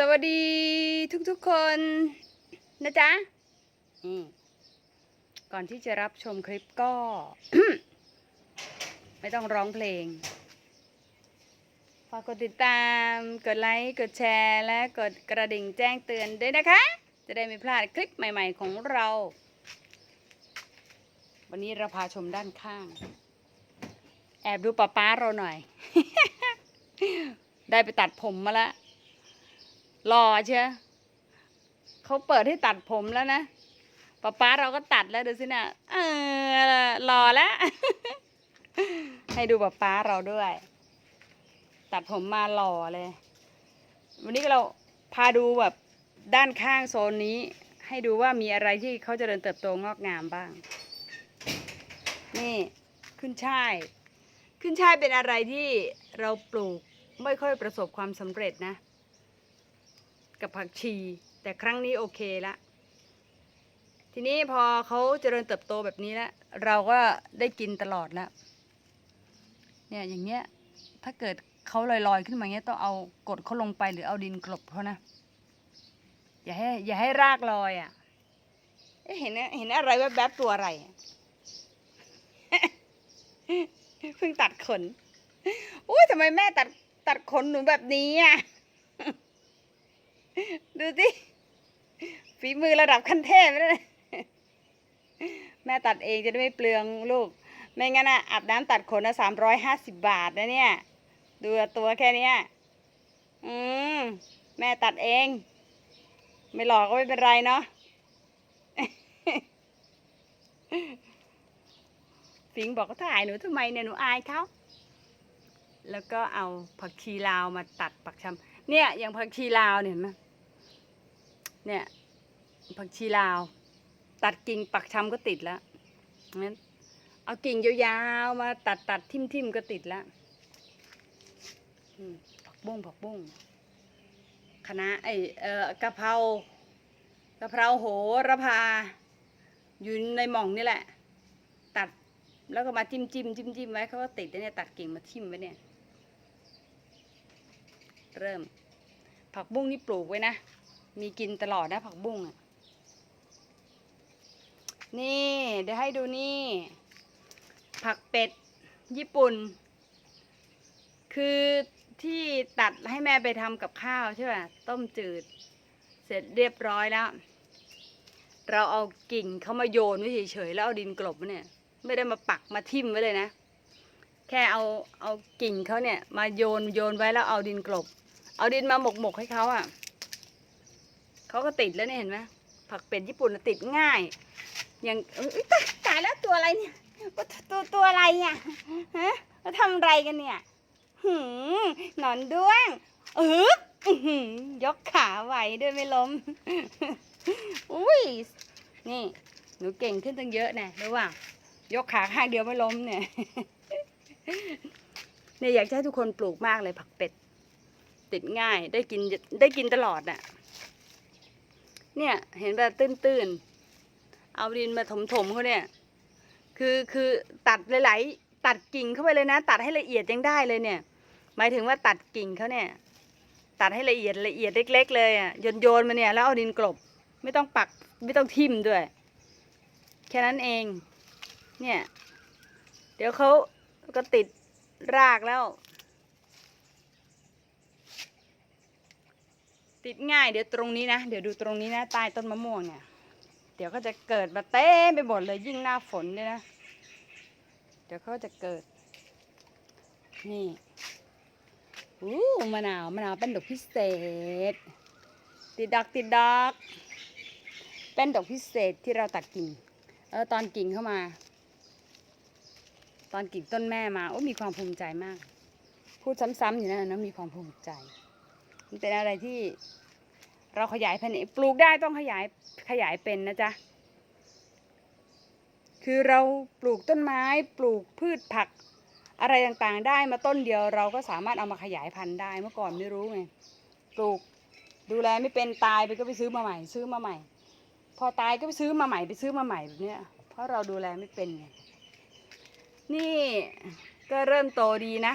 สวัสดีทุกๆคนนะจ๊ะก่อนที่จะรับชมคลิปก็ ไม่ต้องร้องเพลง ฝากกดติดตาม กดไลค์ กดแชร์ และกดกระดิ่งแจ้งเตือนด้วยนะคะ จะได้ไม่พลาดคลิปใหม่ๆของเรา วันนี้เราพาชมด้านข้าง แอบดูป้าป้าเราหน่อย ได้ไปตัดผมมาแล้ว หล่อเชียวเขาเปิดให้ตัดผมแล้วนะป๊าป๊าเราก็ตัดแล้วดูสินะเออหล่อแล้ว ให้ดูป๊าป๊าเราด้วย ตัดผมมาหล่อเลย วันนี้เราพาดูแบบด้านข้างโซนนี้ ให้ดูว่ามีอะไรที่เขาจเจริญเติบโตงอกงามบ้าง นี่ขึ้นช่ายขึ้นช่ายเป็นอะไรที่เราปลูกไม่ค่อยประสบความสำเร็จนะ กับผักชี แต่ครั้งนี้โอเคละทีนี้พอเขาเจริญเติบโตแบบนี้แล้วเราก็ได้กินตลอดแล้วเนี่ยอย่างเงี้ยถ้าเกิดเขาลอยๆขึ้นมาเงี้ยต้องเอากดเขาลงไปหรือเอาดินกลบเขานะอย่าให้อย่าให้รากลอยอะเอ๊ะเห็นเห็นอะไรแวบๆตัวอะไรเพิ่งตัดขนอุ้ยทำไมแม่ตัดตัดขนหนูแบบนี้อะ ดูสิฝีมือระดับขั้นเทพเลย แม่ตัดเองจะได้ไม่เปลืองลูก ไม่งั้นอะอาบน้ำตัดขนนะสามร้อยห้าสิบบาทนะเนี่ย ดูตัวแค่เนี้ยอืม แม่ตัดเอง ไม่หลอกก็ไม่เป็นไรเนาะฟิงบอกก็ถ่ายหนูทำไมเนี่ยหนูอายเขาแล้วก็เอาผักชีลาวมาตัดปักชำเนี่ยอย่างผักชีลาวเนี่ยเห็นไหม เนี่ยผักชีลาว ตัดกิ่งปักชำก็ติดแล้วงั้นเอากิ่งยาวๆมาตัดตัดทิ่มทิมๆก็ติดแล้วผักบุ้งผักบุ้งคณะไอเออกะเพรากะเพราโหระพา อยู่ในหม่องนี่แหละ ตัดแล้วก็มาจิ้มจิ้มจิ้มจิ้มไว้เขาก็ติดแล้วเนี่ยตัดกิ่งมาทิ่มไว้เนี่ย เริ่ม ผักบุ้งนี่ปลูกไว้นะ มีกินตลอดนะผักบุ้งอะนี่ เดี๋ยวให้ดูนี่ ผักเป็ดญี่ปุ่น คือที่ตัดให้แม่ไปทำกับข้าวใช่ป่ะต้มจืด เสร็จเรียบร้อยแล้ว เราเอากิ่งเขามาโยนไว้เฉยๆแล้วเอาดินกลบเนี่ย ไม่ได้มาปักมาทิ่มไว้เลยนะ แค่เอาเอากิ่งเขาเนี่ย มาโยนโยนไว้แล้วเอาดินกลบ เอาดินมาหมกหมกๆให้เขาอะ เขาก็ติดแล้วเนี่ยเห็นไหมผักเป็ดญี่ปุ่นติดง่าย อย่างตายตายแล้วตัวอะไรเนี่ยตัวตัวตัวอะไรเนี่ยฮะเราทำอะไรกันเนี่ยหืมหนอนด้วงเออยกขาไหวด้วยไม่ล้มอุ้ยนี่ หนูเก่งขึ้นตั้งเยอะแน่รู้ว่ายกขาข้างเดียวไม่ล้มเนี่ยเนี่ยอยากให้ทุกคนปลูกมากเลยผักเป็ด ติดง่ายได้กินได้กินตลอดน่ะ เนี่ยเห็นแบบตื้นๆ เอาดินมาถมๆเขาเนี่ย คือคือตัดหลายๆ ตัดกิ่งเข้าไปเลยนะ ตัดให้ละเอียดยังได้เลยเนี่ย หมายถึงว่าตัดกิ่งเขาเนี่ย ตัดให้ละเอียดละเอียดเล็ก ๆ เลยอะโยนโยนมาเนี่ยแล้วเอาดินกลบ ไม่ต้องปักไม่ต้องทิ่มด้วย แค่นั้นเอง เนี่ย เดี๋ยวเขาก็ติดรากแล้ว ติดง่ายเดี๋ยวตรงนี้นะเดี๋ยวดูตรงนี้นะใต้ต้นมะม่วงเนี่ยเดี๋ยวก็จะเกิดมาเต็มไปหมดเลยยิ่งหน้าฝนเนี่ยนะ เดี๋ยวเขาจะเกิด นี่อู้มะนาวมะนาวเป็นดอกพิเศษ ติดดอกติดดอกเป็นดอกพิเศษที่เราตัดกิ่งเออตอนกิ่งเข้ามา ตอนกิ่งต้นแม่มาโอ้มีความภูมิใจมาก พูดซ้ำๆอยู่นั่นนะมีความภูมิใจ มันเป็นอะไรที่ เราขยายพันธุ์ปลูกได้ต้องขยายขยายเป็นนะจ๊ะ คือเราปลูกต้นไม้ปลูกพืชผักอะไรต่างๆ ได้มาต้นเดียวเราก็สามารถเอามาขยายพันธุ์ได้เมื่อก่อนไม่รู้ไงปลูกดูแลไม่เป็นตายไปก็ไปซื้อมาใหม่ ซื้อมาใหม่ พอตายก็ไปซื้อมาใหม่ไปซื้อมาใหม่แบบเนี้ยเพราะเราดูแลไม่เป็นไงนี่ก็เริ่มโตดีนะ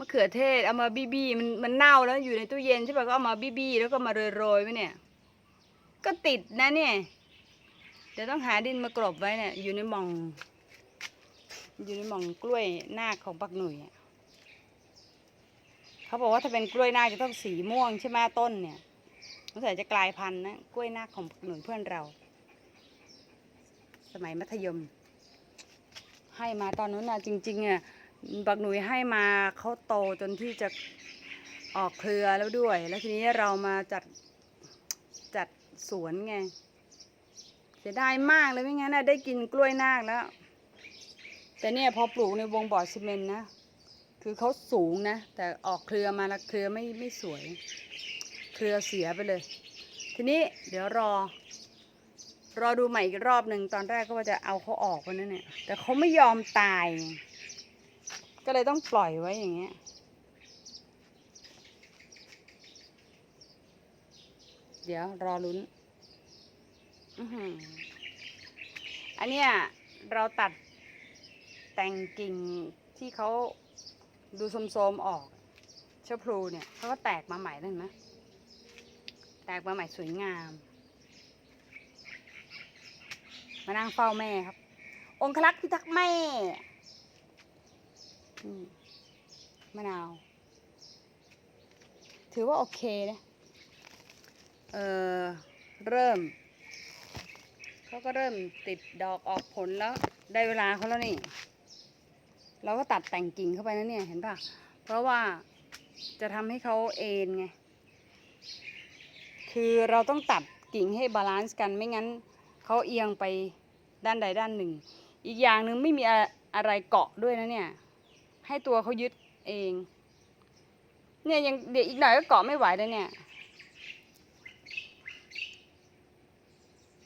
มะเขือเทศเอามาบี้บี้มันมันเน่าแล้วอยู่ในตู้เย็นใช่ปะก็เอามาบี้บี้แล้วก็มาโรยๆไว้เนี่ย ก็ติดนะเนี่ยเดี๋ยวต้องหาดินมากรบไว้เนี่ยอยู่ในหม่อง อยู่ในหม่องกล้วยนาคของปักหนุ่ยเขาบอกว่าถ้าเป็นกล้วยนาคจะต้องสีม่วงใช่ไหมต้นเนี่ยสงสัยจะกลายพันธุ์นะกล้วยนาคของปักหนุ่ยเพื่อนเรา สมัยมัธยม ให้มาตอนนั้นนะจริงๆอะ ปักหนุยให้มาเขาโตจนที่จะออกเครือแล้วด้วย แล้วทีนี้เรามาจัดจัดสวนไงเสียดายมากเลยไม่งั้นนะได้กินกล้วยนาคแล้ว แต่เนี่ยพอปลูกในวงบ่อซีเมนต์นะ คือเขาสูงนะ แต่ออกเครือมาแล้วเครือไม่ไม่สวย เครือเสียไปเลย ทีนี้เดี๋ยวรอ รอดูใหม่อีกรอบหนึ่งตอนแรกก็ว่าจะเอาเขาออกวันนั้นเนี่ย แต่เขาไม่ยอมตาย ก็เลยต้องปล่อยไว้อย่างเงี้ย เดี๋ยวรอลุ้น อันเนี้ยเราตัดแต่งกิ่งที่เขาดูโสมๆออกเชื้อพลูเนี่ยเขาก็แตกมาใหม่ได้เห็นไหมแตกมาใหม่สวยงาม มานั่งเฝ้าแม่ครับ องคลักษ์พิทักษ์แม่ มะนาว ถือว่าโอเคนะ เออเริ่ม เขาก็เริ่มติดดอกออกผลแล้ว ได้เวลาเขาแล้วนี่ เราก็ตัดแต่งกิ่งเข้าไปนะเนี่ยเห็นปะเพราะว่าจะทำให้เขาเอ็นไง คือเราต้องตัดกิ่งให้บาลานซ์กันไม่งั้นเขาเอียงไปด้านใดด้านหนึ่ง อีกอย่างหนึ่งไม่มีอะไรเกาะด้วยนะเนี่ย ให้ตัวเขายึดเอง เนี่ยยังเดี๋ยวอีกหน่อยก็เกาะไม่ไหวแล้วเนี่ย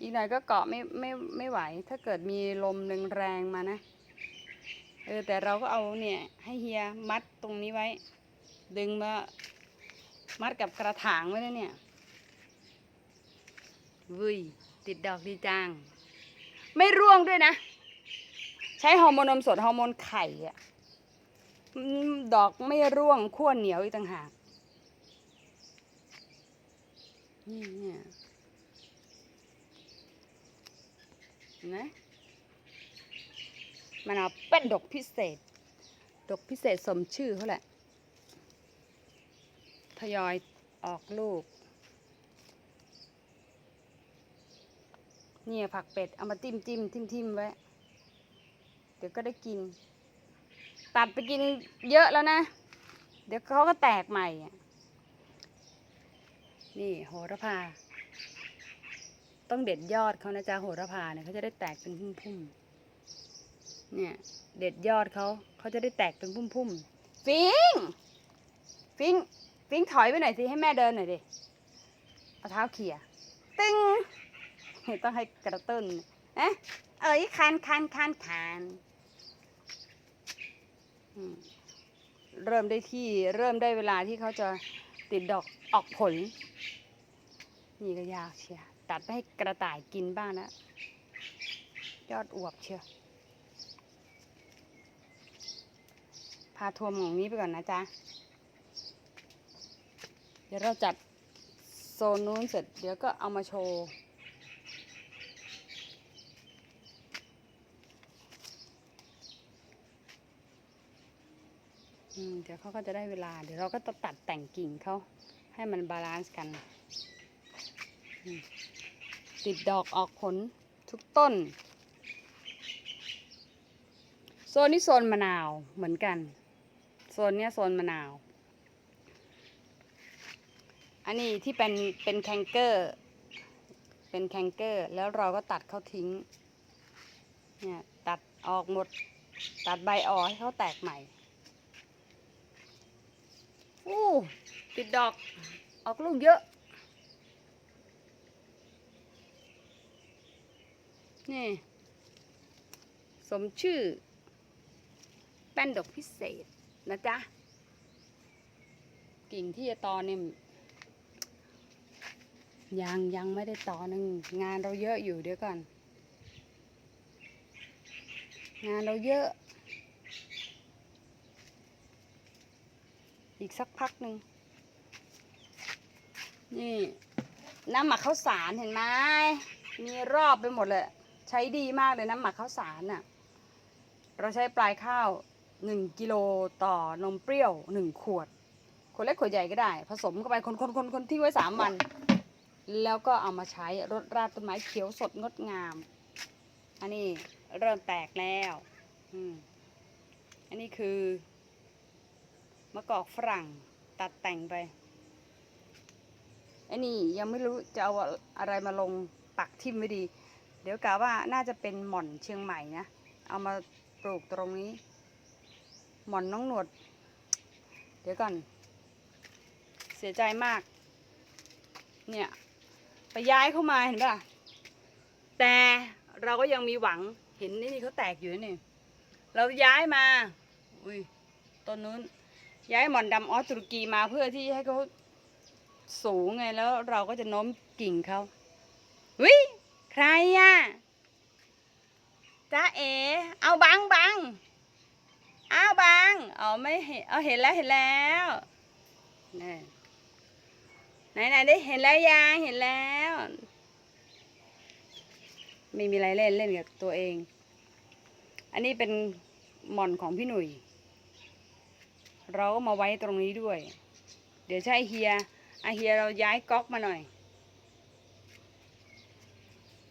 อีกหน่อยก็เกาะไม่ไม่ไม่ไหว ถ้าเกิดมีลมแรงๆมานะ เออแต่เราก็เอาเนี่ย ให้เฮียมัดตรงนี้ไว้ ดึงมามัดกับกระถางไว้แล้วเนี่ยวุ้ยติดดอกดีจัง ไม่ร่วงด้วยนะ ใช้ฮอร์โมนนมสดฮอร์โมนไข่อะ ดอกไม่ร่วงขั้วเหนียวอีกต่างหาก นี่เนี่ยนไหมมะนาเป็นดอกพิเศษ ดอกพิเศษสมชื่อเขาแหละ ทยอยออกลูก เนี่ยผักเป็ด เอามาจิ้มจิ้มทิมทิมไว้ เดี๋ยวก็ได้กิน ตัดไปกินเยอะแล้วนะ เดี๋ยวเขาก็แตกใหม่ นี่โหระพา ต้องเด็ดยอดเขานะจ๊ะโหระพาเนี่ยเขาจะได้แตกเป็นพุ่มๆ เนี่ย เด็ดยอดเขาเขาจะได้แตกเป็นพุ่มๆ ฟิง ฟิง ฟิงถอยไปหน่อยสิให้แม่เดินหน่อยดิ เอาเท้าเขี่ยตึงต้องให้กระตุ้นเอ๊ะเอ้ยคันคันคันคัน เริ่มได้ที่เริ่มได้เวลาที่เขาจะติดดอกออกผล นี่ก็ยากเชียวตัดไปให้กระต่ายกินบ้างนะยอดอวบเชียวพาทัวร์หมองนี้ไปก่อนนะจ๊ะ เดี๋ยวเราจัดโซนนู้นเสร็จ เดี๋ยวก็เอามาโชว์ มเดี๋ยวเขาก็จะได้เวลา เดี๋ยวเราก็จะตัดแต่งกิ่งเขาให้มันบาลานซ์กัน ติดดอกออกผลทุกต้น โซนนี้โซนมะนาวเหมือนกัน โซนเนี้ยโซนมะนาว อันนี้ที่เป็นเป็นแคนเกอร์ เป็นแคนเกอร์ แล้วเราก็ตัดเขาทิ้ง เนี่ยตัดออกหมด ตัดใบออกให้เขาแตกใหม่ อู้ติดดอก ออกลูกเยอะ นี่ สมชื่อ แป้นดอกพิเศษนะจ๊ะ กิ่งที่จะตอนเนี่ยยังยังไม่ได้ต่อหนึ่งงานเราเยอะอยู่เดี๋ยวก่อน งานเราเยอะ อีกสักพักหนึ่งนี่น้ำหมักข้าวสารเห็นไหมมีรอบไปหมดเลยใช้ดีมากเลยน้ำหมักข้าวสารน่ะเราใช้ปลายข้าวหนึ่งกิโลต่อนมเปรี้ยวหนึ่งขวดขวดเล็กขวดใหญ่ก็ได้ ผสมเข้าไปคนคนคนคนทิ้งไว้สามวัน แล้วก็เอามาใช้รดราดต้นไม้เขียวสดงดงาม อันนี้เริ่มแตกแล้ว อืมอันนี้คือ มะกอกฝรั่งตัดแต่งไปอันนี้ยังไม่รู้จะเอาอะไรมาลงปักทิมไว้ดี เดี๋ยวกะว่าน่าจะเป็นหม่อนเชียงใหม่นะ เอามาปลูกตรงนี้ หม่อนน้องหนวด เดี๋ยวก่อน เสียใจมาก เนี่ยไปย้ายเข้ามาเห็นป่ะ แต่เราก็ยังมีหวังเห็นนี่นี่เขาแตกอยู่นี่ เราย้ายมา อุ้ยต้นนู้น ย้ายหมอนดำออสตุรกีมาเพื่อที่ให้เขาสูงไงแล้วเราก็จะโน้มกิ่งเขาวิใครอะจ้าเอ เอาบังบังเอาบังเอาไม่เห็นเอาเห็นแล้วเห็นแล้วนี่ไหนไหนได้เห็นแล้วยังเห็นแล้ว ไม่มีอะไรเล่นเล่นกับตัวเอง อันนี้เป็นหม่อนของพี่หนุ่ย เราก็มาไว้ตรงนี้ด้วย เดี๋ยวใช่เฮียอาเฮียเราย้ายก๊อกมาหน่อย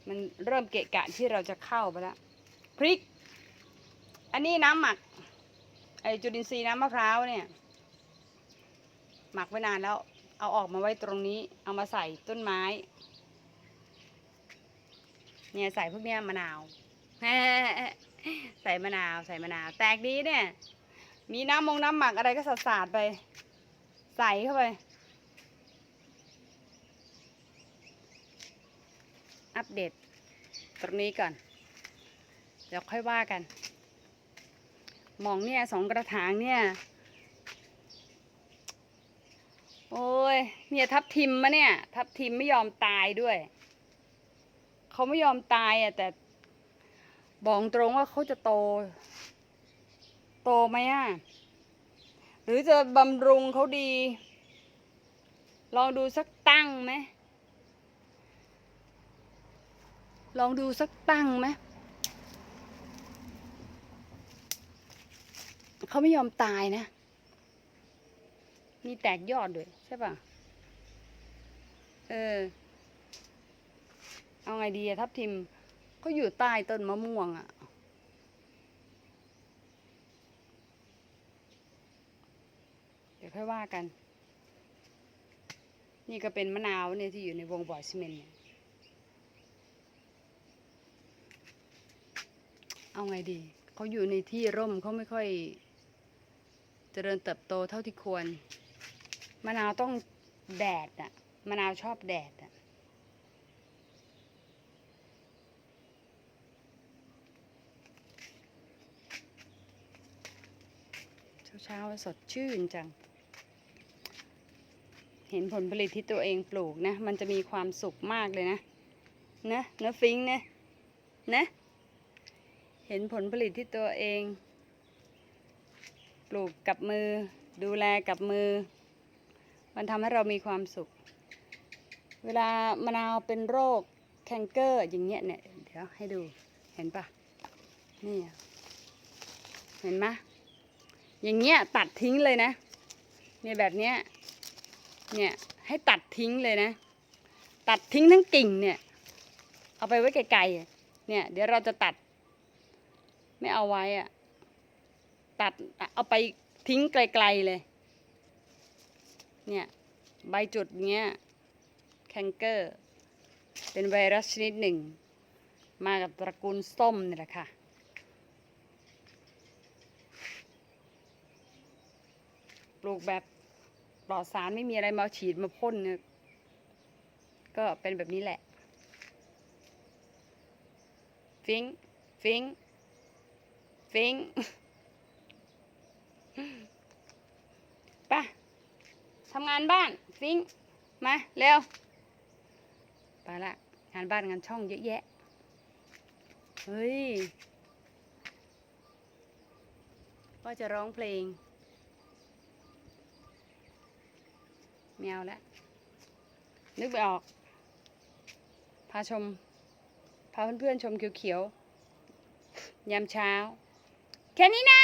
มันเริ่มเกะกะที่เราจะเข้าไปแล้วพริก อันนี้น้ำหมักไอจุลินทรีย์น้ำมะพร้าวเนี่ย หมักไว้นานแล้ว เอาออกมาไว้ตรงนี้ เอามาใส่ต้นไม้ เนี่ยใส่พวกเนี้ยมะนาวใส่มะนาวใส่มะนาว แตกดีเนี่ย มีน้ำมงน้ำหมักอะไรก็สาดๆไป ใส่เข้าไปอัปเดตตรงนี้ก่อน เดี๋ยวค่อยว่ากัน มองเนี่ยสองกระถางเนี่ย โอ้ย เนี่ยทับทิมมะเนี่ย ทับทิมไม่ยอมตายด้วย เขาไม่ยอมตายอะแต่บอกตรงว่าเขาจะโต โตไหมอะ หรือจะบำรุงเขาดี ลองดูสักตั้งไหม ลองดูสักตั้งไหม เขาไม่ยอมตายนะ มีแตกยอดด้วยใช่ป่ะ เออ เอาไงดีอะทับทิมก็อยู่ใต้ต้นมะม่วงอะเดี๋ยว ค่อยว่ากัน นี่ก็เป็นมะนาวเนี่ยที่อยู่ในวงบ่อซีเมนต์เนี่ยเอาไงดี เขาอยู่ในที่ร่มเขาไม่ค่อย เจริญเติบโตเท่าที่ควร มะนาวต้องแดดอะมะนาวชอบแดดอะเช้าๆสดชื่นจัง เห็นผลผลิตที่ตัวเองปลูกนะ มันจะมีความสุขมากเลยนะนะเนื้อฟิงนะนะเห็นผลผลิตที่ตัวเอง ปลูกกับมือ ดูแลกับมือ มันทำให้เรามีความสุข เวลามะนาวเป็นโรคแคนเกอร์อย่างเงี้ยเนี่ย เดี๋ยวให้ดูเห็นปะนี่เห็นไหมอย่างเงี้ยตัดทิ้งเลยนะเนี่ยแบบเนี้ย เนี่ยให้ตัดทิ้งเลยนะ ตัดทิ้งทั้งกิ่งเนี่ย เอาไปไว้ไกลๆเนี่ย เดี๋ยวเราจะตัด ไม่เอาไว้อะตัดเอาไปทิ้งไกลๆเลย เนี่ยใบจุดเนี้ยแคนเกอร์ เป็นไวรัสชนิดหนึ่ง มากับตระกูลส้มนี่แหละค่ะปลูกแบบ ปลอดสารไม่มีอะไรมาฉีดมาพ่นเนี่ยก็เป็นแบบนี้แหละ ฟิง ฟิง ฟิงปะทำงานบ้าน ฟิง มา เร็วไปละ งานบ้านงานช่องเยอะแยะ เฮ้ย ว่าจะร้องเพลง ไม่เอาแล้วนึกไปออก พาชม พาเพื่อนๆชมเขียวๆยามเช้า แค่นี้นะ